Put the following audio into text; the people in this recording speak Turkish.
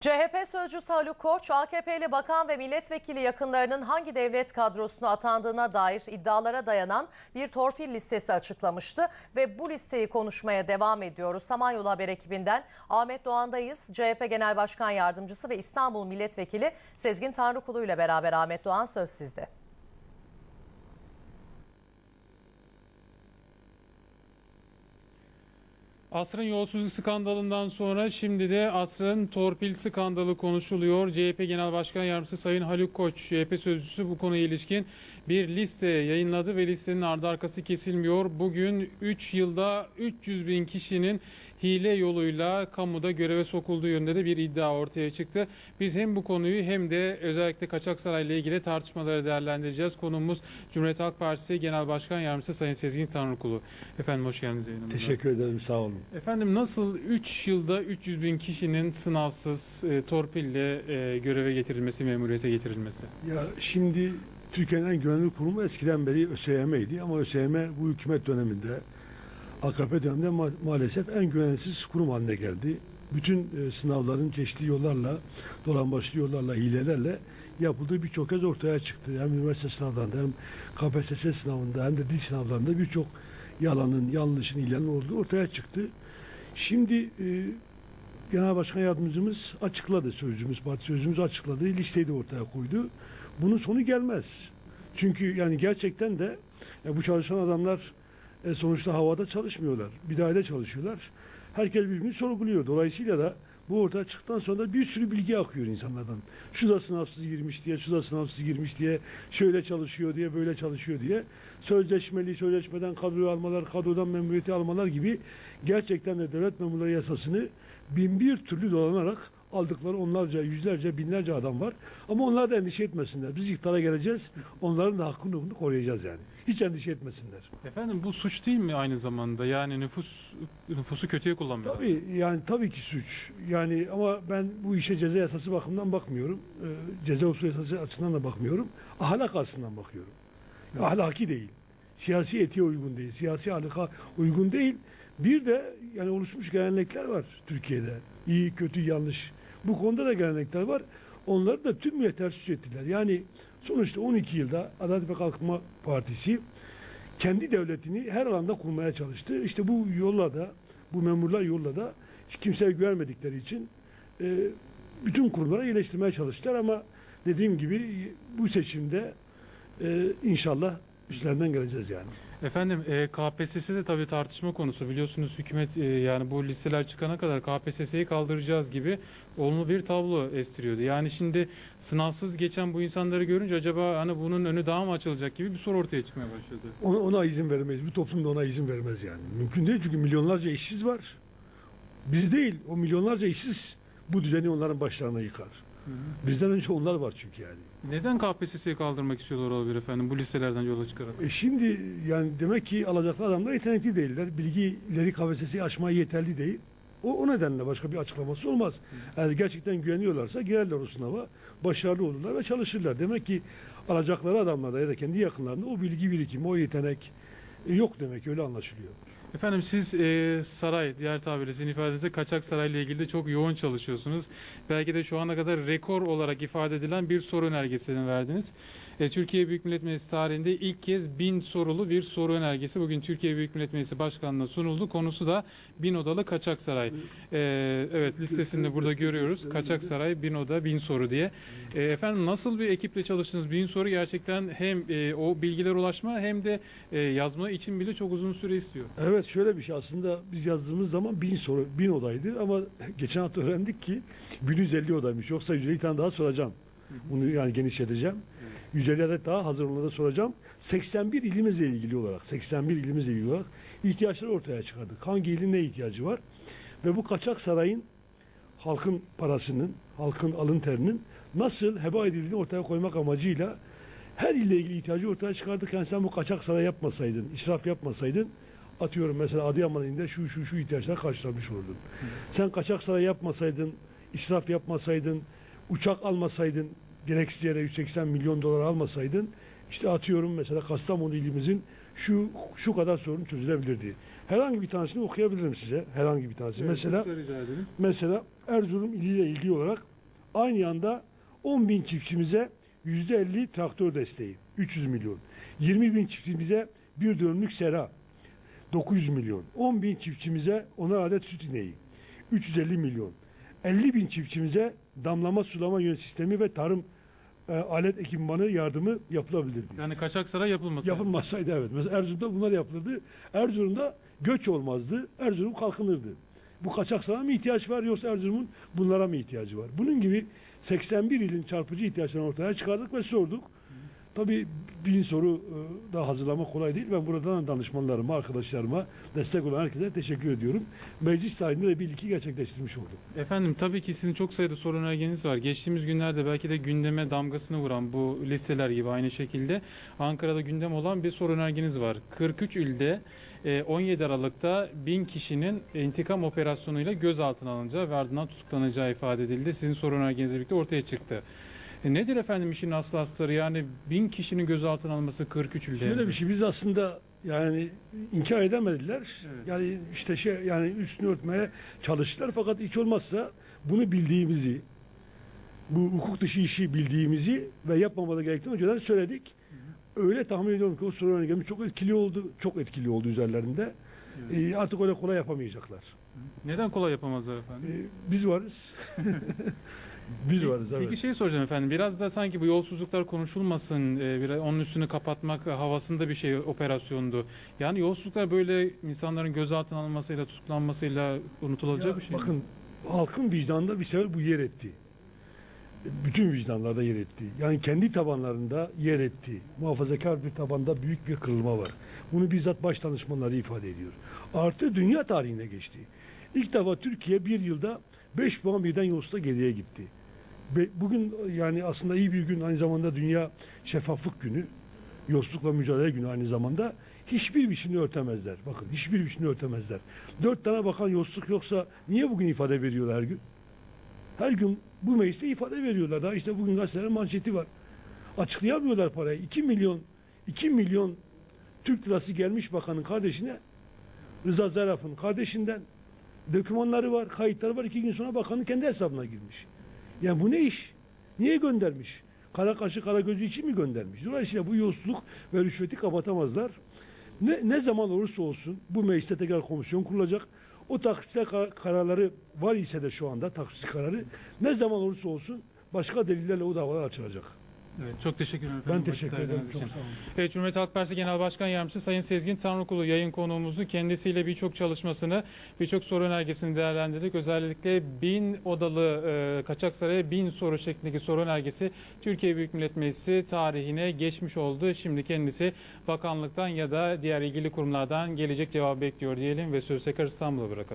CHP sözcüsü Haluk Koç, AKP'li bakan ve milletvekili yakınlarının hangi devlet kadrosuna atandığına dair iddialara dayanan bir torpil listesi açıklamıştı ve bu listeyi konuşmaya devam ediyoruz. Samanyolu Haber ekibinden Ahmet Doğan'dayız. CHP Genel Başkan Yardımcısı ve İstanbul Milletvekili Sezgin Tanrıkulu ile beraber Ahmet Doğan söz sizde. Asrın yolsuzluk skandalından sonra şimdi de asrın torpil skandalı konuşuluyor. CHP Genel Başkan Yardımcısı Sayın Haluk Koç, CHP sözcüsü bu konuya ilişkin bir liste yayınladı ve listenin ardı arkası kesilmiyor. Bugün 3 yılda 300 bin kişinin hile yoluyla kamuda göreve sokulduğu yönünde de bir iddia ortaya çıktı. Biz hem bu konuyu hem de özellikle Kaçaksaray ile ilgili tartışmaları değerlendireceğiz. Konumuz Cumhuriyet Halk Partisi Genel Başkan Yardımcısı Sayın Sezgin Tanrıkulu. Efendim hoş geldiniz yayınımıza. Teşekkür ederim sağ olun. Efendim nasıl 3 yılda 300 bin kişinin sınavsız e, torpille e, göreve getirilmesi, memuriyete getirilmesi? Ya şimdi Türkiye'nin en güvenli kurumu eskiden beri ÖSYM'ydi ama ÖSYM bu hükümet döneminde AKP döneminde ma- maalesef en güvensiz kurum haline geldi. Bütün e, sınavların çeşitli yollarla, dolambaçlı yollarla, hilelerle yapıldığı birçok kez ortaya çıktı. Hem üniversite sınavlarında hem KPSS sınavında hem de dil sınavlarında birçok yalanın, yanlışın, hilenin olduğu ortaya çıktı. Şimdi e, Genel Başkan Yardımcımız açıkladı sözcümüz, parti sözcümüz açıkladı, listeyi de ortaya koydu. Bunun sonu gelmez. Çünkü yani gerçekten de e, bu çalışan adamlar e, sonuçta havada çalışmıyorlar. Bir dairede çalışıyorlar. Herkes birbirini sorguluyor. Dolayısıyla da bu ortaya çıktıktan sonra da bir sürü bilgi akıyor insanlardan. Şu da sınavsız girmiş diye, şu da sınavsız girmiş diye, şöyle çalışıyor diye, böyle çalışıyor diye. Sözleşmeli, sözleşmeden kadroyu almalar, kadrodan memuriyeti almalar gibi gerçekten de devlet memurları yasasını bin bir türlü dolanarak aldıkları onlarca, yüzlerce, binlerce adam var. Ama onlar da endişe etmesinler. Biz iktidara geleceğiz, onların da hakkını koruyacağız yani. Hiç endişe etmesinler. Efendim bu suç değil mi aynı zamanda? Yani nüfus nüfusu kötüye kullanmıyor. Tabii yani tabii ki suç. Yani ama ben bu işe ceza yasası bakımından bakmıyorum. Ee, ceza usulü yasası açısından da bakmıyorum. Ahlak açısından bakıyorum. Ahlaki değil. Siyasi etiğe uygun değil. Siyasi ahlaka uygun değil. Bir de yani oluşmuş gelenekler var Türkiye'de. İyi, kötü, yanlış. Bu konuda da gelenekler var. Onları da tüm suç ettiler. Yani sonuçta 12 yılda Adalet ve Kalkınma Partisi kendi devletini her alanda kurmaya çalıştı. İşte bu yolla da, bu memurlar yolla da kimseye güvenmedikleri için e, bütün kurumlara iyileştirmeye çalıştılar ama dediğim gibi bu seçimde e, inşallah üstlerinden geleceğiz yani. Efendim e, KPSS de tabii tartışma konusu. Biliyorsunuz hükümet e, yani bu listeler çıkana kadar KPSS'yi kaldıracağız gibi olumlu bir tablo estiriyordu. Yani şimdi sınavsız geçen bu insanları görünce acaba hani bunun önü daha mı açılacak gibi bir soru ortaya çıkmaya başladı. Ona, ona izin vermeyiz. Bu toplum da ona izin vermez yani. Mümkün değil çünkü milyonlarca işsiz var. Biz değil, o milyonlarca işsiz bu düzeni onların başlarına yıkar. Bizden önce onlar var çünkü yani. Neden KPSS'yi kaldırmak istiyorlar olabilir efendim bu listelerden yola çıkarak? E şimdi yani demek ki alacaklı adamlar yetenekli değiller. Bilgileri KPSS'yi aşmaya yeterli değil. O, o nedenle başka bir açıklaması olmaz. Eğer gerçekten güveniyorlarsa girerler o sınava, başarılı olurlar ve çalışırlar. Demek ki alacakları adamlarda ya da kendi yakınlarında o bilgi birikimi, o yetenek e, yok demek öyle anlaşılıyor. Efendim siz e, saray, diğer tabirle sizin ifadenizde kaçak sarayla ilgili de çok yoğun çalışıyorsunuz. Belki de şu ana kadar rekor olarak ifade edilen bir soru önergesini verdiniz. E, Türkiye Büyük Millet Meclisi tarihinde ilk kez bin sorulu bir soru önergesi bugün Türkiye Büyük Millet Meclisi Başkanı'na sunuldu. Konusu da bin odalı kaçak saray. E, evet listesinde burada görüyoruz. Kaçak saray, bin oda, bin soru diye. E, efendim nasıl bir ekiple çalıştınız? Bin soru gerçekten hem e, o bilgiler ulaşma hem de e, yazma için bile çok uzun süre istiyor. Evet şöyle bir şey aslında biz yazdığımız zaman bin soru, bin odaydı ama geçen hafta öğrendik ki 1150 odaymış. Yoksa 150 tane daha soracağım. Bunu yani genişleteceğim. 150 adet daha hazır onlara soracağım. 81 ilimizle ilgili olarak, 81 ilimizle ilgili olarak ihtiyaçları ortaya çıkardık. Hangi ilin ne ihtiyacı var? Ve bu kaçak sarayın halkın parasının, halkın alın terinin nasıl heba edildiğini ortaya koymak amacıyla her ille ilgili ihtiyacı ortaya çıkardık. Yani sen bu kaçak saray yapmasaydın, israf yapmasaydın atıyorum mesela Adıyaman ilinde şu şu şu ihtiyaçlar karşılamış olurdun. Sen kaçak saray yapmasaydın, israf yapmasaydın, uçak almasaydın, gereksiz yere 180 milyon dolar almasaydın işte atıyorum mesela Kastamonu ilimizin şu şu kadar sorun çözülebilirdi. Herhangi bir tanesini okuyabilirim size. Herhangi bir tanesi. mesela rica edelim. Mesela Erzurum iliyle ilgili olarak aynı anda 10 bin çiftçimize %50 traktör desteği 300 milyon. 20 bin çiftçimize bir dönümlük sera 900 milyon. 10 bin çiftçimize 10'ar adet süt ineği 350 milyon. 50 bin çiftçimize damlama sulama yön sistemi ve tarım e, alet ekipmanı yardımı yapılabilir. Yani kaçak saray yapılması. Yapılmasaydı evet. Mesela Erzurum'da bunlar yapılırdı. Erzurum'da göç olmazdı. Erzurum kalkınırdı. Bu kaçak sanayi mı ihtiyaç var yoksa Erzurum'un bunlara mı ihtiyacı var? Bunun gibi 81 ilin çarpıcı ihtiyaçlarını ortaya çıkardık ve sorduk. Tabii bin soru e, da hazırlamak kolay değil. Ben buradan danışmanlarıma, arkadaşlarıma, destek olan herkese teşekkür ediyorum. Meclis tarihinde de bir ilki gerçekleştirmiş olduk. Efendim tabii ki sizin çok sayıda sorun önergeniz var. Geçtiğimiz günlerde belki de gündeme damgasını vuran bu listeler gibi aynı şekilde Ankara'da gündem olan bir sorun önergeniz var. 43 ilde e, 17 Aralık'ta 1000 kişinin intikam operasyonuyla gözaltına alınacağı ve ardından tutuklanacağı ifade edildi. Sizin sorun önergenizle birlikte ortaya çıktı. E, nedir efendim işin aslı astarı? Yani 1000 kişinin gözaltına alınması 43 ilde. Şöyle bir şey biz aslında yani inkar edemediler. Evet. Yani işte şey yani üstünü örtmeye çalıştılar fakat hiç olmazsa bunu bildiğimizi bu hukuk dışı işi bildiğimizi ve yapmamada gerektiğini önceden söyledik. Öyle tahmin ediyorum ki o soru önergemiz çok etkili oldu. Çok etkili oldu üzerlerinde. Ee, artık öyle kolay yapamayacaklar. Neden kolay yapamazlar efendim? Ee, biz varız. biz varız evet. Peki şey soracağım efendim. Biraz da sanki bu yolsuzluklar konuşulmasın, e, biraz onun üstünü kapatmak havasında bir şey operasyondu. Yani yolsuzluklar böyle insanların gözaltına alınmasıyla, tutuklanmasıyla unutulacak Ya bir şey. mi? Bakın halkın vicdanında bir sefer bu yer etti. Bütün vicdanlarda yer etti. Yani kendi tabanlarında yer etti. Muhafazakar bir tabanda büyük bir kırılma var. Bunu bizzat baş danışmanları ifade ediyor. Artı dünya tarihine geçti. İlk defa Türkiye bir yılda 5 puan birden yolsuzluğa geriye gitti. Bugün yani aslında iyi bir gün aynı zamanda Dünya Şeffaflık Günü. Yolsuzlukla mücadele günü aynı zamanda. Hiçbir biçimde örtemezler. Bakın hiçbir biçimde örtemezler. Dört tane bakan yolsuzluk yoksa niye bugün ifade veriyorlar her gün? Her gün bu mecliste ifade veriyorlar. Daha işte bugün gazetelerin manşeti var. Açıklayamıyorlar parayı. 2 milyon 2 milyon Türk lirası gelmiş bakanın kardeşine Rıza Zarrab'ın kardeşinden dokümanları var, kayıtları var. İki gün sonra bakanın kendi hesabına girmiş. Yani bu ne iş? Niye göndermiş? Kara kaşı kara gözü için mi göndermiş? Dolayısıyla bu yolsuzluk ve rüşveti kapatamazlar. Ne, ne zaman olursa olsun bu mecliste tekrar komisyon kurulacak. O takipçiler kar- kararları var ise de şu anda takipçi kararı ne zaman olursa olsun başka delillerle o davalar açılacak. Evet, çok teşekkür ederim. Ben teşekkür ederim. Çok için. sağ olun. Evet, Cumhuriyet Halk Partisi Genel Başkan Yardımcısı Sayın Sezgin Tanrıkulu yayın konuğumuzu kendisiyle birçok çalışmasını, birçok soru önergesini değerlendirdik. Özellikle bin odalı e, kaçak saraya bin soru şeklindeki soru önergesi Türkiye Büyük Millet Meclisi tarihine geçmiş oldu. Şimdi kendisi bakanlıktan ya da diğer ilgili kurumlardan gelecek cevap bekliyor diyelim ve sözü tekrar İstanbul'a bırakalım.